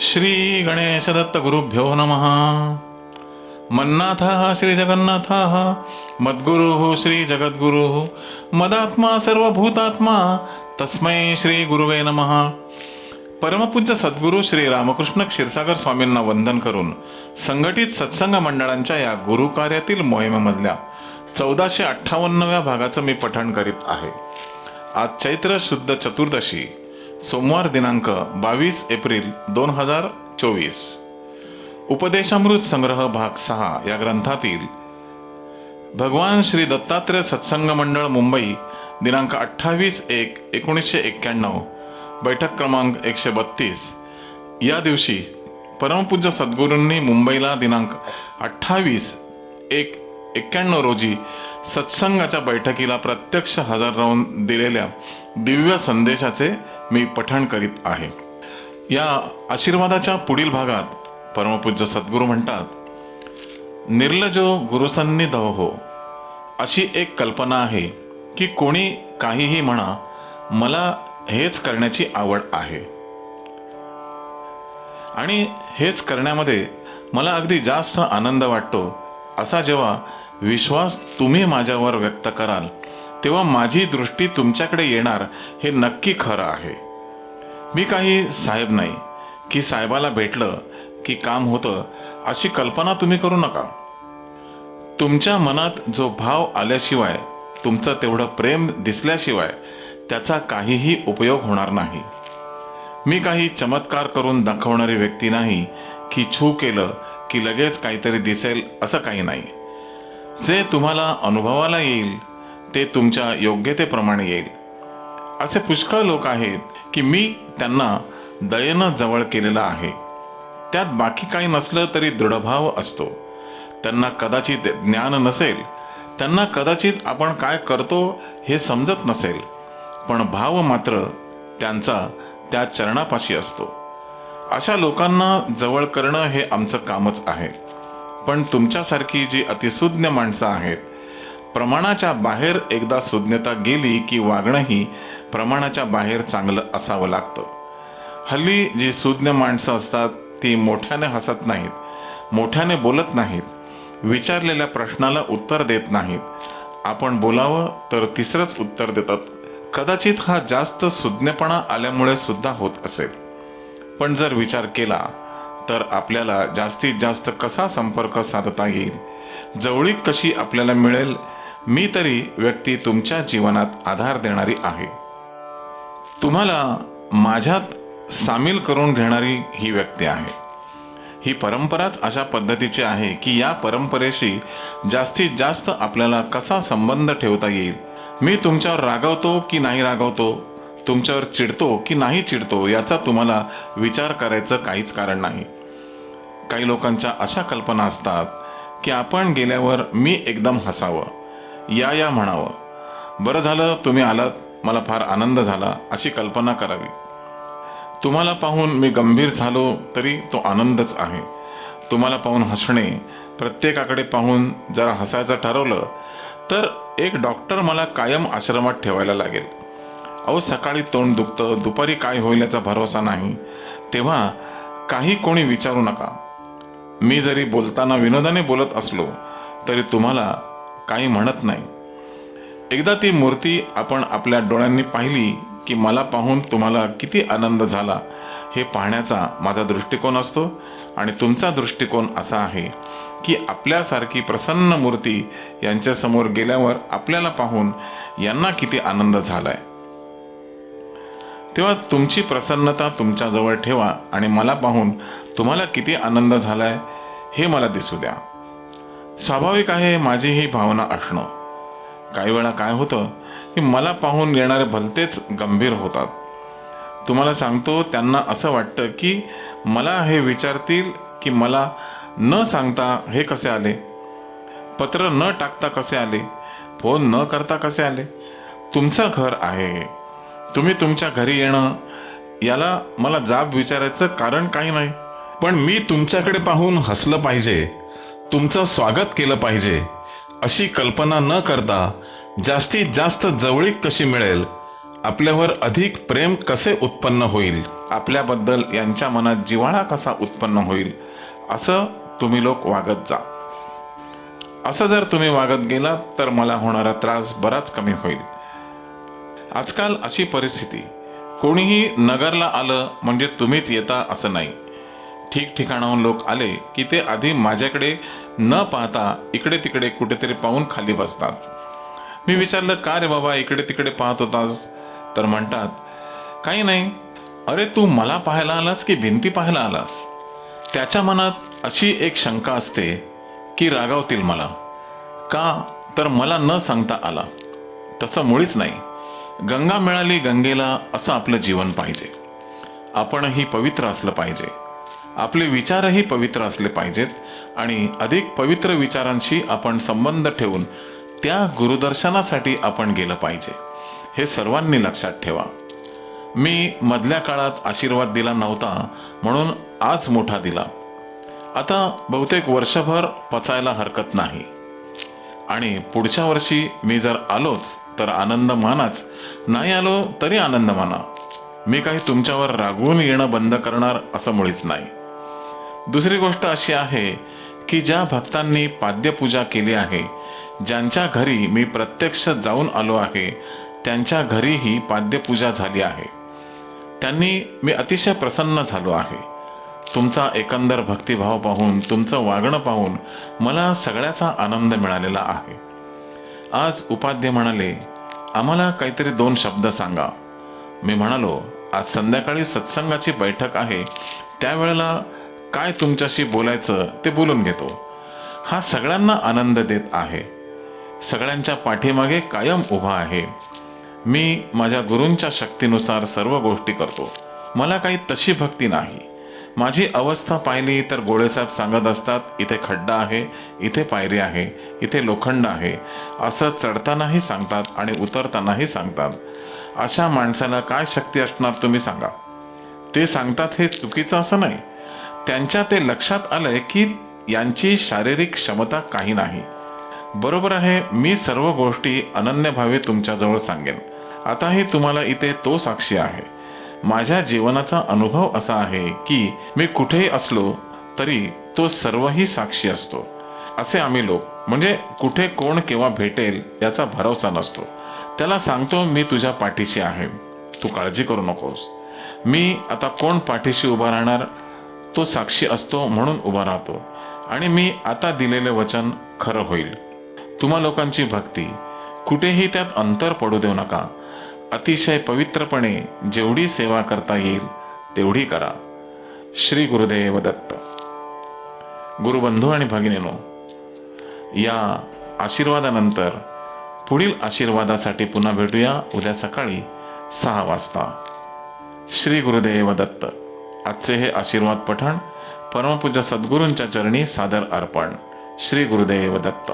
श्री गणेश दत्त गुरुभ्यो नमः। मन्नाथः श्री जगन्नाथः मद्गुरुः श्री जगद्गुरुः मदात्मा सर्वभूतात्मा तस्मै श्री गुरुवे नमः। परमपूज्य सद्गुरू श्री रामकृष्ण क्षीरसागर स्वामींना वंदन करून संघटित सत्संग मंडळांच्या या गुरु कार्यातील मोहिमेमधल्या चौदाशे अठ्ठावन्नव्या भागाचं मी पठण करीत आहे. आज चैत्र शुद्ध चतुर्दशी सोमवार दिनांक बावीस एप्रिल दोन हजार चोवीस. उपदेशामृत संग्रह भाग सहा या ग्रंथातील भगवान श्री दत्तात्रय सत्संग मंडळ मुंबई दिनांक अठ्ठावीस एक एकोणीसशे एक्क्याण्णव बैठक क्रमांक एकशे बत्तीस. या दिवशी परमपूज्य सद्गुरूंनी मुंबईला दिनांक अठ्ठावीस एक एक्क्याण्णव रोजी सत्संगाच्या बैठकीला प्रत्यक्ष हजर राहून दिलेल्या दिव्य संदेशाचे मी पठण करीत आहे. या आशीर्वादाच्या पुढील भागात परमपूज्य सद्गुरू म्हणतात निर्लजो गुरुसन्निध हो. अशी एक कल्पना आहे की कोणी काहीही म्हणा मला हेच करण्याची आवड आहे. आणि हेच करण्यामध्ये मला अगदी जास्त आनंद वाटतो असा जेव्हा विश्वास तुम्ही माझ्यावर व्यक्त कराल तेव्हा माझी दृष्टी तुमच्याकडे येणार हे नक्की खरं आहे. मी काही साहेब नाही की साहेबाला भेटलं की काम होतं अशी कल्पना तुम्ही करू नका. तुमच्या मनात जो भाव आल्याशिवाय तुमचं तेवढं प्रेम दिसल्याशिवाय त्याचा काहीही उपयोग होणार नाही. मी काही चमत्कार करून दाखवणारी व्यक्ती नाही की छू केलं की लगेच काहीतरी दिसेल असं काही नाही. जे तुम्हाला अनुभवाला येईल ते तुमच्या योग्यतेप्रमाणे येईल. असे पुष्कळ लोक आहेत की मी त्यांना दयेनं जवळ केलेलं आहे. त्यात बाकी काही नसलं तरी दृढभाव असतो. त्यांना कदाचित ज्ञान नसेल त्यांना कदाचित आपण काय करतो हे समजत नसेल पण भाव मात्र त्यांचा त्या चरणापाशी असतो. अशा लोकांना जवळ करणं हे आमचं कामच आहे. पण तुमच्यासारखी जी अतिसूज्ञ माणसं आहेत प्रमाणाच्या बाहेर एकदा सुज्ञता गेली की वागणंही प्रमाणाच्या बाहेर चांगलं असावं लागतं. हल्ली जी सुज्ञ माणसं असतात ती मोठ्याने हसत नाहीत मोठ्याने बोलत नाहीत विचारलेल्या प्रश्नाला उत्तर देत नाहीत. आपण बोलावं तर तिसरंच उत्तर देतात. कदाचित हा जास्त सुज्ञपणा आल्यामुळे सुद्धा होत असेल. पण जर विचार केला तर आपल्याला जास्तीत जास्त कसा संपर्क साधता येईल? जवळीक कशी आपल्याला मिळेल? मी तरी व्यक्ती तुमच्या जीवनात आधार देणारी आहे. तुम्हाला माझ्यात सामील करून घेणारी ही व्यक्ती आहे. ही परंपराच अशा पद्धतीची आहे की या परंपरेशी जास्तीत जास्त आपल्याला कसा संबंध ठेवता येईल? मी तुमच्यावर रागवतो की नाही रागवतो? तुमच्यावर चिडतो की नाही चिडतो? याचा तुम्हाला विचार करायचं काहीच कारण नाही. काही लोकांच्या अशा कल्पना असतात की आपण गेल्यावर मी एकदम हसावं या या म्हणावं. बरं झालं तुम्ही आलात मला फार आनंद झाला अशी कल्पना करावी. तुम्हाला पाहून मी गंभीर झालो तरी तो आनंदच आहे. तुम्हाला पाहून हसणे प्रत्येकाकडे पाहून जरा हसायचं ठरवलं तर एक डॉक्टर मला कायम आश्रमात ठेवायला लागेल. अहो सकाळी तोंड दुखतं दुपारी काय होईल याचा भरोसा नाही. तेव्हा काही कोणी विचारू नका. मी जरी बोलताना विनोदाने बोलत असलो तरी तुम्हाला काही म्हणत नाही. एकदा ती मूर्ती आपण आपल्या डोळ्यांनी पाहिली की मला पाहून तुम्हाला किती आनंद झाला हे पाहण्याचा माझा दृष्टिकोन असतो आणि तुमचा दृष्टिकोन असा आहे की आपल्यासारखी प्रसन्न मूर्ती यांच्यासमोर गेल्यावर आपल्याला पाहून यांना किती आनंद झालाय. तेव्हा तुमची प्रसन्नता तुमच्याजवळ ठेवा आणि मला पाहून तुम्हाला किती आनंद झालाय हे मला दिसू द्या. स्वाभाविक आहे माझी ही भावना असणं. काही वेळा काय होतं की मला पाहून येणारे भलतेच गंभीर होतात. तुम्हाला सांगतो त्यांना असं वाटतं की मला हे विचारतील की मला न सांगता हे कसे आले? पत्र न टाकता कसे आले? फोन न करता कसे आले? तुमचं घर आहे. हे. तुम्ही तुमच्या घरी येणं याला मला जाब विचारायचं कारण काही नाही. पण मी तुमच्याकडे पाहून हसलं पाहिजे तुमचं स्वागत केलं पाहिजे अशी कल्पना न करता जास्तीत जास्त जवळीक कशी मिळेल आपल्यावर अधिक प्रेम कसे उत्पन्न होईल? आपल्याबद्दल यांच्या मनात जिव्हाळा कसा उत्पन्न होईल असं तुम्ही लोक वागत जा. असं जर तुम्ही वागत गेलात तर मला होणारा त्रास बराच कमी होईल. आजकाल अशी परिस्थिती. कोणीही नगरला आलं म्हणजे तुम्हीच येता असं नाही. ठिकठिकाणाहून लोक आले की ते आधी माझ्याकडे न पाहता इकडे तिकडे कुठेतरी पाहून खाली बसतात. मी विचारलं का रे बाबा इकडे तिकडे पाहत होतास? तर म्हणतात काही नाही. अरे तू मला पाहायला आलास की भिंती पाहायला आलास? त्याच्या मनात अशी एक शंका असते की रागावतील मला. का? तर मला न सांगता आला. तसं मुळीच नाही. गंगा मिळाली गंगेला असं आपलं जीवन पाहिजे. आपणही पवित्र असलं पाहिजे. आपले विचारही पवित्र असले पाहिजेत आणि अधिक पवित्र विचारांशी आपण संबंध ठेवून त्या गुरुदर्शनासाठी आपण गेलं पाहिजे. हे सर्वांनी लक्षात ठेवा. मी मधल्या काळात आशीर्वाद दिला नव्हता म्हणून आज मोठा दिला. आता बहुतेक वर्षभर पचायला हरकत नाही. आणि पुढच्या वर्षी मी जर आलोच तर आनंद मानाच नाही आलो तरी आनंद माना. मी काही तुमच्यावर रागवून येणं बंद करणार असं मुळीच नाही. दुसरी गोष्ट अशी आहे की ज्या भक्तांनी पाद्यपूजा केली आहे ज्यांच्या घरी मी प्रत्यक्ष जाऊन आलो आहे त्यांच्या घरीही पाद्यपूजा झाली आहे. त्यांनी मी अतिशय प्रसन्न झालो आहे. तुमचा एकंदर भक्तिभाव पाहून तुमचं वागणं पाहून मला सगळ्याचा आनंद मिळालेला आहे. आज उपाध्ये म्हणाले आम्हाला काहीतरी दोन शब्द सांगा. मी म्हणालो आज संध्याकाळी सत्संगाची बैठक आहे. त्यावेळेला काय तुमच्याशी बोलायचं ते बोलून घेतो. हा सगळ्यांना आनंद देत आहे. सगळ्यांच्या पाठीमागे कायम उभा आहे. मी माझ्या गुरूंच्या शक्तीनुसार सर्व गोष्टी करतो. मला काही तशी भक्ती नाही. माझी अवस्था पाहिली तर गोळेसाहेब सांगत असतात इथे खड्डा आहे इथे पायरी आहे इथे लोखंड आहे. असं चढतानाही सांगतात आणि उतरतानाही सांगतात. अशा माणसाला काय शक्ती असणार तुम्ही सांगा. ते सांगतात हे चुकीचं असं नाही. त्यांच्या ते लक्षात आलंय की यांची शारीरिक क्षमता काही नाही. बरोबर आहे मी सर्व गोष्टी अनन्यभावे तुमच्याजवळ सांगेन. आताही तुम्हाला इथे तो साक्षी आहे. माझ्या जीवनाचा अनुभव असा आहे की मी कुठेही असलो तरी तो सर्वही साक्षी असतो. असे आम्ही लोक म्हणजे कुठे कोण केव्हा भेटेल याचा भरोसा नसतो. त्याला सांगतो मी तुझ्या पाठीशी आहे. तू काळजी करू नकोस. मी आता कोण पाठीशी उभा राहणार? तो साक्षी असतो म्हणून उभा राहतो. आणि मी आता दिलेले वचन खरं होईल. तुम्हा लोकांची भक्ती. कुठेही त्यात अंतर पडू देऊ नका. अतिशय पवित्रपणे जेवढी सेवा करता येईल तेवढी करा. श्री गुरुदेव दत्त. गुरुबंधू आणि भगिनीनो या आशीर्वादानंतर पुढील आशीर्वादासाठी पुन्हा भेटूया उद्या सकाळी सहा वाजता. श्री गुरुदेव दत्त. आजचे हे आशीर्वाद पठण परमपूज्य सद्गुरूंच्या चरणी सादर अर्पण. श्री गुरुदेव दत्त.